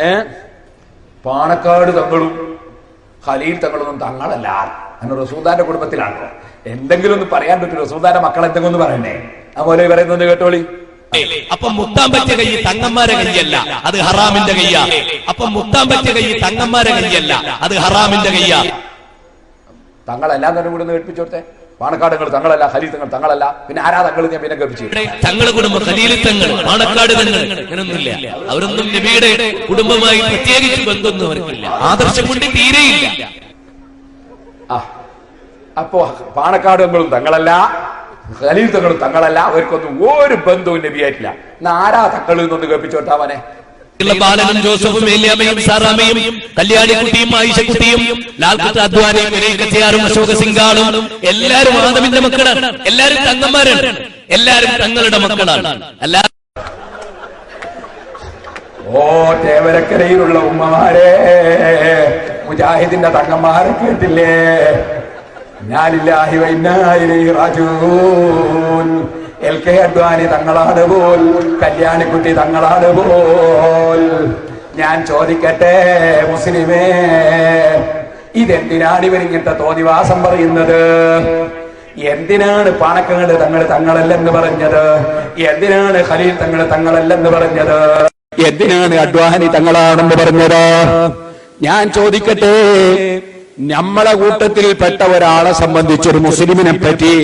ഏ? പാണക്കാട് തങ്ങളും ഖലീൽ തങ്ങളൊന്നും തങ്ങളല്ല. അങ്ങനെ റസൂദാന്റെ കുടുംബത്തിലാണല്ലോ എന്തെങ്കിലും ഒന്ന് പറയാൻ പറ്റും റസൂദാന്റെ മക്കൾ എന്തെങ്കിലും ഒന്ന് പറയണ്ടേ? അതുപോലെ പറയുന്നത് കേട്ടോളി. അപ്പൊ മുത്താൻ പറ്റിയ കൈ തങ്ങന്മാരെ കൈയല്ല. അത് ഹറാമിന്റെ കയ്യാ അപ്പൊ മുത്താൻ പറ്റിയ കൈ തങ്ങന്മാരെ കൈയല്ല. അത് ഹറാമിന്റെ കയ്യാ തങ്ങളെല്ലാം തന്നെ കൂടെ ഒന്ന് കേൾപ്പിച്ചു കൊടുത്തേ പാണക്കാട് തങ്ങൾ തങ്ങളല്ല ഖലീൽ തങ്ങൾ തങ്ങളല്ല. പിന്നെ ആരാ തങ്ങൾ ഞാൻ പിന്നെ കേൾപ്പിച്ചു തങ്ങളെ കുടുംബം ഖലീലിത്തങ്ങൾ പാണക്കാട് തങ്ങൾ അങ്ങനൊന്നുമില്ല അവരൊന്നും നബിയുടെ കുടുംബമായി പ്രത്യേകിച്ച് ബന്ധമൊന്നും അവർക്കില്ല. ആദർശം കൊണ്ട് തീരെയില്ല അപ്പോ പാണക്കാട് തങ്ങളും തങ്ങളല്ല ഖലീൽ തങ്ങളും തങ്ങളല്ല. അവർക്കൊന്നും ഒരു ബന്ധവും നബിയായിട്ടില്ല. എന്നാ ആരാ തങ്ങൾ എന്നൊന്ന് കേൾപ്പിച്ചു കൊടുത്താവനെ ഉള്ള ബാലനും ജോസഫും ഏലിയാമയും സാറാമയും കല്യാണിക്കുട്ടിയും ആയിഷക്കുട്ടിയും ലാൽകുത്ത അദ്വാനിയും വിനയക്കത്തിയാറും അശോക സിംഗാളും എല്ലാരും ആദമിന്റെ മക്കളാണ്. എല്ലാരും തങ്ങന്മാരാണ്. എല്ലാരും തങ്ങളുടെ മക്കളാണ്. ഓ തേവരക്കരയിലുള്ള ഉമ്മമാരെ മുജാഹിദിന്റെ തങ്ങന്മാരെ കേട്ടില്ലേ? ഞാനില്ലാഹി വൈനായി റാജൂൻ എൽ കെ അഡ്വാനി തങ്ങളാണ് പോൽ കല്യാണിക്കുട്ടി തങ്ങളാണ് പോൽ. ഞാൻ ചോദിക്കട്ടെ മുസ്ലിമേ ഇതെന്തിനാണ് ഇവരിങ്ങനത്തെ തോതിവാസം പറയുന്നത്? എന്തിനാണ് പാണക്കങ്ങൾ തങ്ങൾ തങ്ങളല്ലെന്ന് പറഞ്ഞത്? എന്തിനാണ് ഖലീൽ തങ്ങൾ തങ്ങളല്ലെന്ന് പറഞ്ഞത്? എന്തിനാണ് അഡ്വാനി തങ്ങളാണെന്ന് പറഞ്ഞത്? ഞാൻ ചോദിക്കട്ടെ നമ്മളെ കൂട്ടത്തിൽ പെട്ട ഒരാളെ സംബന്ധിച്ചൊരു മുസ്ലിമിനെ പറ്റി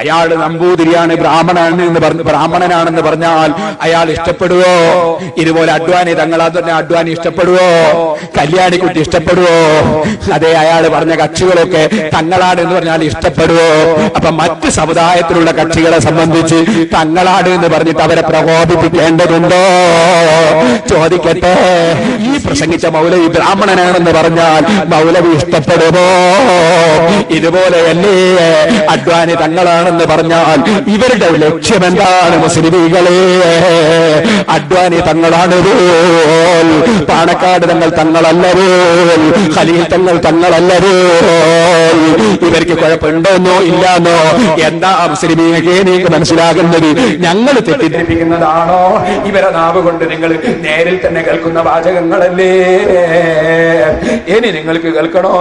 അയാൾ നമ്പൂതിരിയാണ് ബ്രാഹ്മണൻ എന്ന് പറഞ്ഞ ബ്രാഹ്മണനാണെന്ന് പറഞ്ഞാൽ അയാൾ ഇഷ്ടപ്പെടുവോ? ഇതുപോലെ അഡ്വാനി തങ്ങളാ തന്നെ അഡ്വാനി ഇഷ്ടപ്പെടുവോ? കല്യാണിക്കുട്ടി ഇഷ്ടപ്പെടുവോ? അതെ അയാൾ പറഞ്ഞ കക്ഷികളൊക്കെ തങ്ങളാട് എന്ന് പറഞ്ഞാൽ ഇഷ്ടപ്പെടുവോ? അപ്പൊ മറ്റ് സമുദായത്തിലുള്ള കക്ഷികളെ സംബന്ധിച്ച് തങ്ങളാട് എന്ന് പറഞ്ഞിട്ട് അവരെ പ്രകോപിപ്പിക്കേണ്ടതുണ്ടോ? ചോദിക്കട്ടെ. ഈ പ്രസംഗിച്ച മൗലവി ബ്രാഹ്മണനാണെന്ന് പറഞ്ഞാൽ മൗലവി ഇഷ്ടപ്പെടുമോ ഇതുപോലെയല്ലേ? അഡ്വാനി തങ്ങളാണെന്ന് പറഞ്ഞാൽ ഇവരുടെ ലക്ഷ്യം എന്താണ് മുസ്ലിമികളെ അഡ്വാനി തങ്ങളാണ് പോൽ. പാണക്കാട് തങ്ങൾ തങ്ങളല്ല ഖലീൽ തങ്ങൾ തങ്ങളല്ല പോൽ. ഇവർക്ക് കുഴപ്പമുണ്ടോന്നോ ഇല്ലാന്നോ? എന്താ മുസ്ലിമീകെ നിങ്ങൾക്ക് മനസ്സിലാകുന്നത്? ഞങ്ങൾ തെറ്റിദ്ധരിപ്പിക്കുന്നതാണോ? ഇവരെ നാവ് കൊണ്ട് നിങ്ങൾ നേരിൽ തന്നെ കേൾക്കുന്ന വാചകങ്ങളല്ലേ? ഇനി നിങ്ങൾക്ക് കേൾക്കണോ?